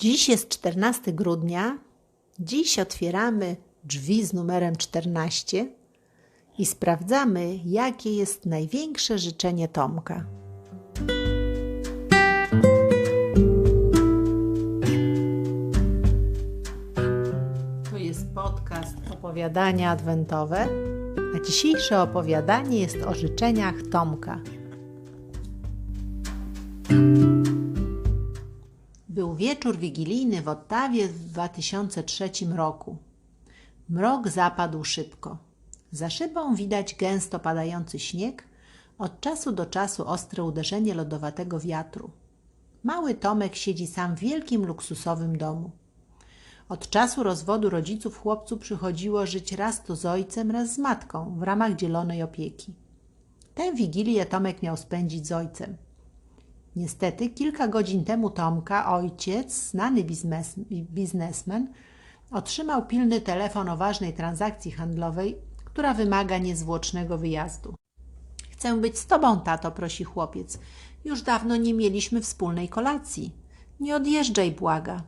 Dziś jest 14 grudnia. Dziś otwieramy drzwi z numerem 14 i sprawdzamy, jakie jest największe życzenie Tomka. To jest podcast opowiadania adwentowe, a dzisiejsze opowiadanie jest o życzeniach Tomka. Był wieczór wigilijny w Ottawie w 2003 roku. Mrok zapadł szybko. Za szybą widać gęsto padający śnieg, od czasu do czasu ostre uderzenie lodowatego wiatru. Mały Tomek siedzi sam w wielkim luksusowym domu. Od czasu rozwodu rodziców chłopcu przychodziło żyć raz to z ojcem, raz z matką w ramach dzielonej opieki. Tę wigilię Tomek miał spędzić z ojcem. Niestety, kilka godzin temu Tomka, ojciec, znany biznes, biznesmen, otrzymał pilny telefon o ważnej transakcji handlowej, która wymaga niezwłocznego wyjazdu. Chcę być z tobą, tato, prosi chłopiec. Już dawno nie mieliśmy wspólnej kolacji. Nie odjeżdżaj, błaga.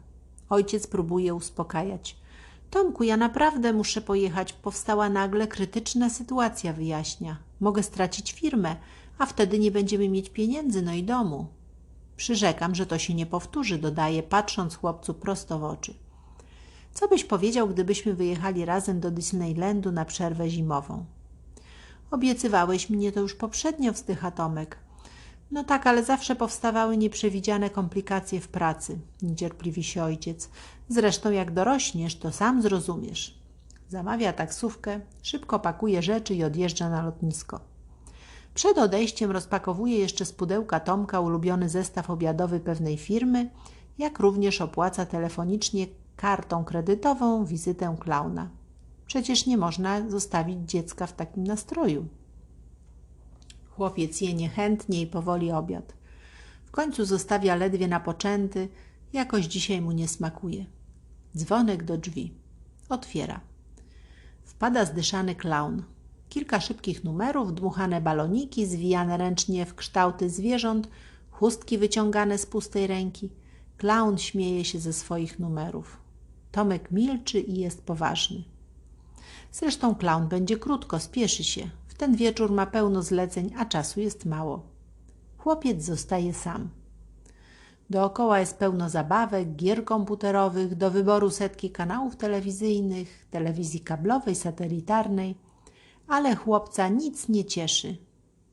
Ojciec próbuje uspokajać. Tomku, ja naprawdę muszę pojechać. Powstała nagle krytyczna sytuacja, wyjaśnia. Mogę stracić firmę, a wtedy nie będziemy mieć pieniędzy, no i domu. Przyrzekam, że to się nie powtórzy, dodaje, patrząc chłopcu prosto w oczy. Co byś powiedział, gdybyśmy wyjechali razem do Disneylandu na przerwę zimową? Obiecywałeś mnie to już poprzednio, wzdycha Tomek. No tak, ale zawsze powstawały nieprzewidziane komplikacje w pracy, niecierpliwi się ojciec. Zresztą jak dorośniesz, to sam zrozumiesz. Zamawia taksówkę, szybko pakuje rzeczy i odjeżdża na lotnisko. Przed odejściem rozpakowuje jeszcze z pudełka Tomka ulubiony zestaw obiadowy pewnej firmy, jak również opłaca telefonicznie kartą kredytową wizytę klauna. Przecież nie można zostawić dziecka w takim nastroju. Chłopiec je niechętnie i powoli obiad. W końcu zostawia ledwie napoczęty, jakoś dzisiaj mu nie smakuje. Dzwonek do drzwi. Otwiera. Wpada zdyszany klaun. Kilka szybkich numerów, dmuchane baloniki, zwijane ręcznie w kształty zwierząt, chustki wyciągane z pustej ręki. Klaun śmieje się ze swoich numerów. Tomek milczy i jest poważny. Zresztą klaun będzie krótko, spieszy się. W ten wieczór ma pełno zleceń, a czasu jest mało. Chłopiec zostaje sam. Dookoła jest pełno zabawek, gier komputerowych, do wyboru setki kanałów telewizyjnych, telewizji kablowej, satelitarnej, ale chłopca nic nie cieszy.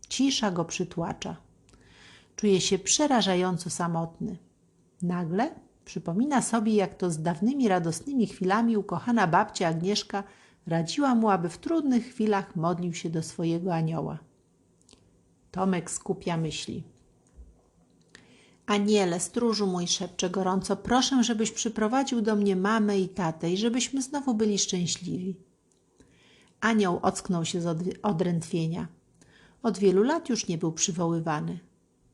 Cisza go przytłacza. Czuje się przerażająco samotny. Nagle przypomina sobie, jak to z dawnymi radosnymi chwilami ukochana babcia Agnieszka radziła mu, aby w trudnych chwilach modlił się do swojego anioła. Tomek skupia myśli. Aniele, stróżu mój, szepcze gorąco, proszę, żebyś przyprowadził do mnie mamę i tatę i żebyśmy znowu byli szczęśliwi. Anioł ocknął się z odrętwienia. Od wielu lat już nie był przywoływany.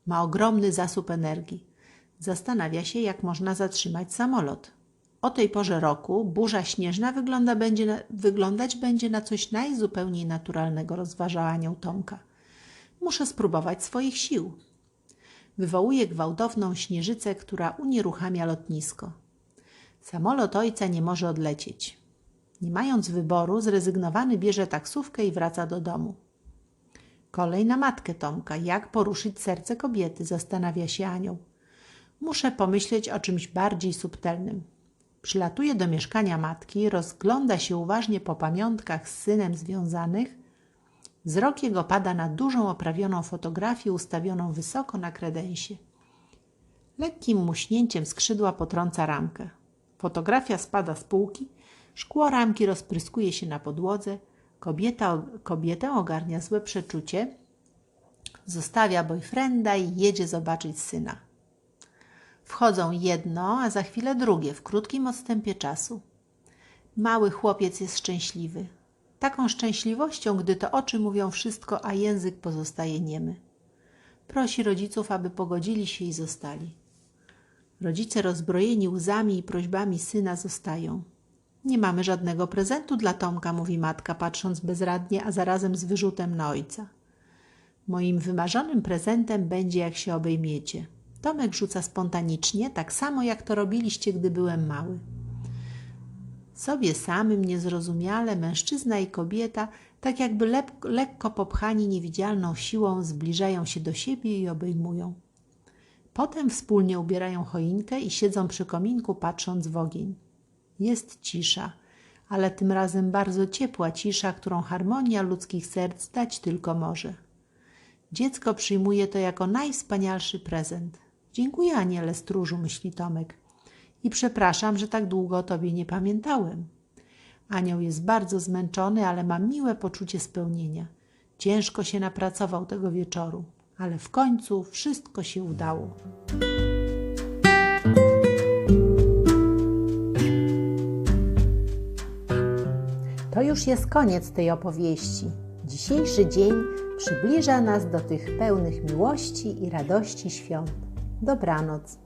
Ma ogromny zasób energii. Zastanawia się, jak można zatrzymać samolot. O tej porze roku burza śnieżna wygląda będzie wyglądać będzie na coś najzupełniej naturalnego, rozważa anioł Tomka. Muszę spróbować swoich sił. Wywołuje gwałtowną śnieżycę, która unieruchamia lotnisko. Samolot ojca nie może odlecieć. Nie mając wyboru, zrezygnowany bierze taksówkę i wraca do domu. Kolej na matkę Tomka. Jak poruszyć serce kobiety? Zastanawia się anioł. Muszę pomyśleć o czymś bardziej subtelnym. Przylatuje do mieszkania matki, rozgląda się uważnie po pamiątkach z synem związanych. Wzrok jego pada na dużą oprawioną fotografię ustawioną wysoko na kredensie. Lekkim muśnięciem skrzydła potrąca ramkę. Fotografia spada z półki, szkło ramki rozpryskuje się na podłodze. Kobieta, kobietę ogarnia złe przeczucie. Zostawia boyfrienda i jedzie zobaczyć syna. Wchodzą jedno, a za chwilę drugie, w krótkim odstępie czasu. Mały chłopiec jest szczęśliwy. Taką szczęśliwością, gdy to oczy mówią wszystko, a język pozostaje niemy. Prosi rodziców, aby pogodzili się i zostali. Rodzice rozbrojeni łzami i prośbami syna zostają. Nie mamy żadnego prezentu dla Tomka, mówi matka, patrząc bezradnie, a zarazem z wyrzutem na ojca. Moim wymarzonym prezentem będzie, jak się obejmiecie. Tomek rzuca spontanicznie, tak samo jak to robiliście, gdy byłem mały. Sobie samym, niezrozumiale, mężczyzna i kobieta, tak jakby lep- lekko popchani niewidzialną siłą, zbliżają się do siebie i obejmują. Potem wspólnie ubierają choinkę i siedzą przy kominku, patrząc w ogień. Jest cisza, ale tym razem bardzo ciepła cisza, którą harmonia ludzkich serc dać tylko może. Dziecko przyjmuje to jako najwspanialszy prezent. Dziękuję, aniele stróżu, myśli Tomek. I przepraszam, że tak długo o tobie nie pamiętałem. Anioł jest bardzo zmęczony, ale ma miłe poczucie spełnienia. Ciężko się napracował tego wieczoru, ale w końcu wszystko się udało. To już jest koniec tej opowieści. Dzisiejszy dzień przybliża nas do tych pełnych miłości i radości świąt. Dobranoc.